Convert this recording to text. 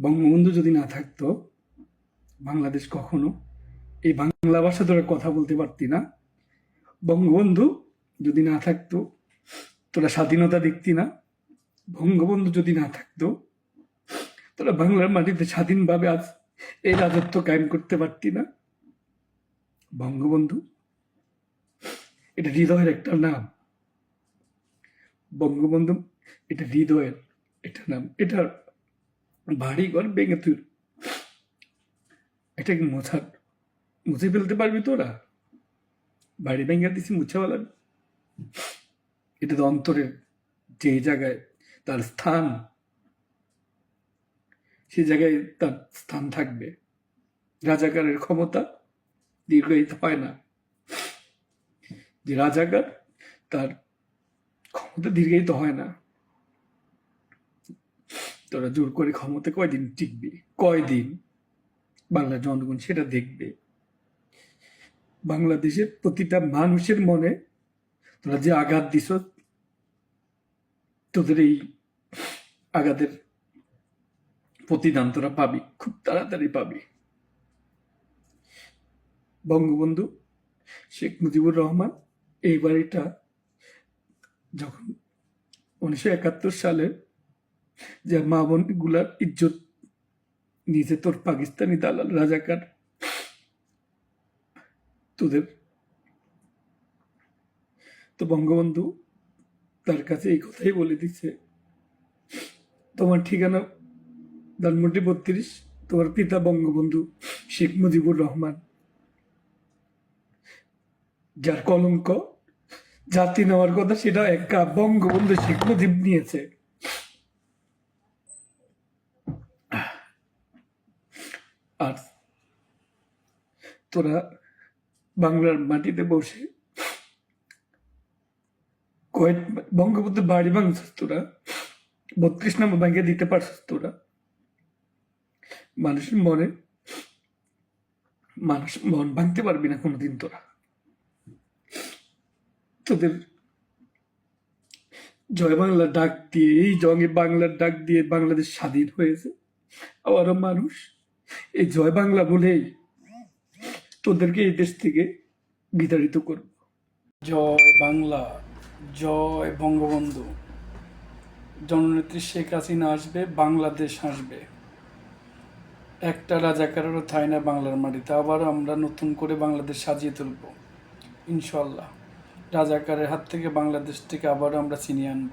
বঙ্গবন্ধু যদি না থাকতো, বাংলাদেশ কখনো এই বাংলা ভাষা তোরা কথা বলতে পারতি না। বঙ্গবন্ধু যদি না থাকতো, তোরা স্বাধীনতা দেখতি না। বঙ্গবন্ধু যদি না থাকতো, তোরা বাংলার মাটিতে স্বাধীনভাবে আজ এই রাজত্ব কায়েম করতে পারতি না। বঙ্গবন্ধু, এটা হৃদয়ের একটা নাম। বঙ্গবন্ধু, এটা হৃদয়ের এটা নাম। এটা বাড়ি ঘর ভেঙে তুই। এটা কি মোছার মুছে ফেলতে পারবি তোরা? বাড়ি ভেঙে দিছি, মুছে ফেলাবি। এটা তো অন্তরের যে জায়গায় তার স্থান, সে জায়গায় তার স্থান থাকবে। রাজাকারের ক্ষমতা দীর্ঘায়িত হয় না। যে রাজাকার তার ক্ষমতা দীর্ঘায়িত হয় না। তোরা জোর করে ক্ষমতা কয়দিন টিকবে? কয়দিন? বাংলার জনগণ সেটা দেখবে। বাংলাদেশের প্রতিটা মানুষের মনে তোরা যে আঘাত দিস, তোদের এই আঘাতের প্রতিদান তোরা পাবি, খুব তাড়াতাড়ি পাবি। বঙ্গবন্ধু শেখ মুজিবুর রহমান এই বাড়িটা যখন উনিশশো একাত্তর সালে যে মা বোনগুলার ইজ্জত নিজে তোর পাকিস্তানি দালাল রাজাকার। তোদের তো বঙ্গবন্ধু তার কাছে এই কথাই বলে দিচ্ছে, তোমার ঠিকানা ধানমন্ডি বত্রিশ, তোমার পিতা বঙ্গবন্ধু শেখ মুজিবুর রহমান। যার কলঙ্ক, জাতি নেওয়ার কথা সেটা একা বঙ্গবন্ধু শেখ মুজিব নিয়েছে। আর তোরা বাংলার মাটিতে বসে কয়েক বঙ্গবন্ধু বাড়ি ভাঙছিস তোরা, বত্রিশ নম্বর ব্যাংকে দিতে পারছিস তোরা। মানুষের মনে, মানুষ মন ভাঙতে পারবি না কোনোদিন তোরা। তোদের জয় বাংলার ডাক দিয়ে, এই জঙ্গে বাংলার ডাক দিয়ে বাংলাদেশ স্বাধীন হয়েছে। আবারও মানুষ এই জয় বাংলা বলেই তোদেরকে এই দেশ থেকে বিতাড়িত করব। জয় বাংলা, জয় বঙ্গবন্ধু। জননেত্রী শেখ হাসিনা আসবে, বাংলাদেশ আসবে। একটা রাজাকারেরও ঠাই না বাংলার মাটিতে, আবার আমরা নতুন করে বাংলাদেশ সাজিয়ে তুলব, ইনশাল্লাহ। রাজাকারের হাত থেকে বাংলাদেশ থেকে আবারও আমরা চিনিয়ে আনব।